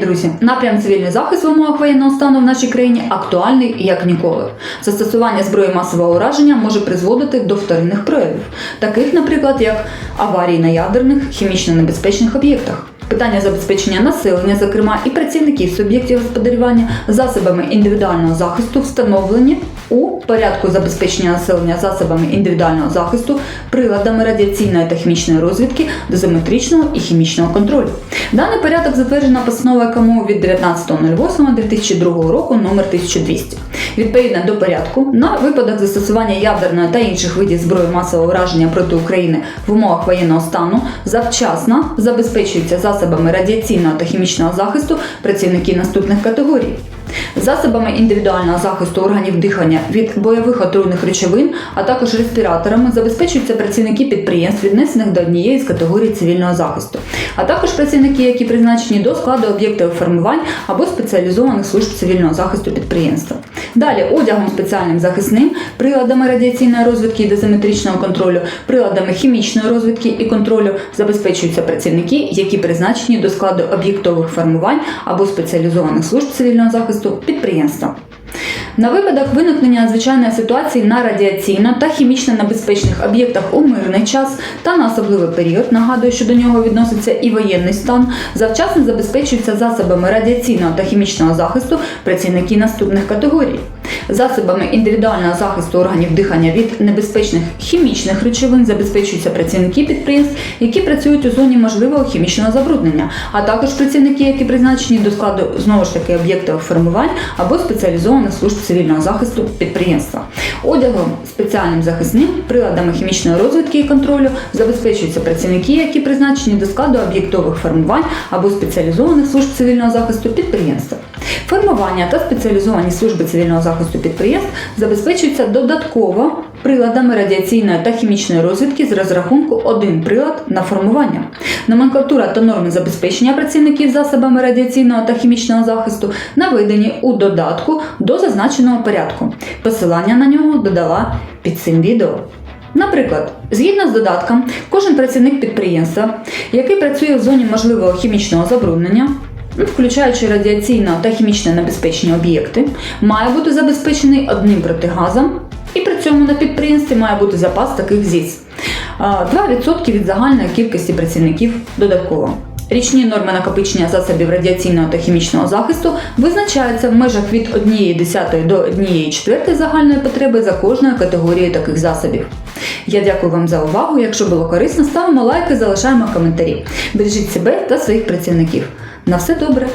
друзі, напрям цивільний захист в умовах воєнного стану в нашій країні актуальний як ніколи. Застосування зброї масового ураження може призводити до вторинних проявів, таких, наприклад, як аварії на ядерних, хімічно небезпечних об'єктах. Питання забезпечення населення, зокрема і працівників суб'єктів господарювання засобами індивідуального захисту встановлені у порядку забезпечення населення засобами індивідуального захисту, приладами радіаційної та хімічної розвідки, дозиметричного і хімічного контролю. Даний порядок затверджена постановою КМУ від 19.08.2002 року номер 1200. Відповідно до порядку, на випадок застосування ядерної та інших видів зброї масового враження проти України в умовах воєнного стану завчасно забезпечуються засобами радіаційного та хімічного захисту працівники наступних категорій. Засобами індивідуального захисту органів дихання від бойових отруйних речовин, а також респіраторами забезпечуються працівники підприємств, віднесених до однієї з категорій цивільного захисту, а також працівники, які призначені до складу об'єктів формувань або спеціалізованих служб цивільного захисту підприємства. Далі одягом спеціальним захисним, приладами радіаційної розвідки і дозиметричного контролю, приладами хімічної розвідки і контролю забезпечуються працівники, які призначені до складу об'єктових формувань або спеціалізованих служб цивільного захисту підприємства. На випадок виникнення надзвичайної ситуації на радіаційно та хімічно небезпечних об'єктах у мирний час та на особливий період, нагадую, що до нього відноситься і воєнний стан, завчасно забезпечуються засобами радіаційного та хімічного захисту працівники наступних категорій. Засобами індивідуального захисту органів дихання від небезпечних хімічних речовин забезпечуються працівники підприємств, які працюють у зоні можливого хімічного забруднення, а також працівники, які призначені до складу знову ж таки об'єктів формувань або спеціалізованих служб цивільного захисту підприємства. Одягом спеціальним захисним приладами хімічної розвідки і контролю забезпечуються працівники, які призначені до складу об'єктових формувань або спеціалізованих служб цивільного захисту підприємства. Формування та спеціалізовані служби цивільного захисту підприємств забезпечуються додатково приладами радіаційної та хімічної розвідки з розрахунку один прилад на формування. Номенклатура та норми забезпечення працівників засобами радіаційного та хімічного захисту наведені у додатку до зазначеного порядку. Посилання на нього додала під цим відео. Наприклад, згідно з додатком, кожен працівник підприємства, який працює в зоні можливого хімічного забруднення, включаючи радіаційно та хімічно небезпечні об'єкти, має бути забезпечений одним протигазом, і при цьому на підприємстві має бути запас таких ЗІС. 2% від загальної кількості працівників додатково. Річні норми накопичення засобів радіаційного та хімічного захисту визначаються в межах від 1,1 до 1,4 загальної потреби за кожною категорією таких засобів. Я дякую вам за увагу. Якщо було корисно, ставимо лайки, залишаємо коментарі. Бережіть себе та своїх працівників. На все добре!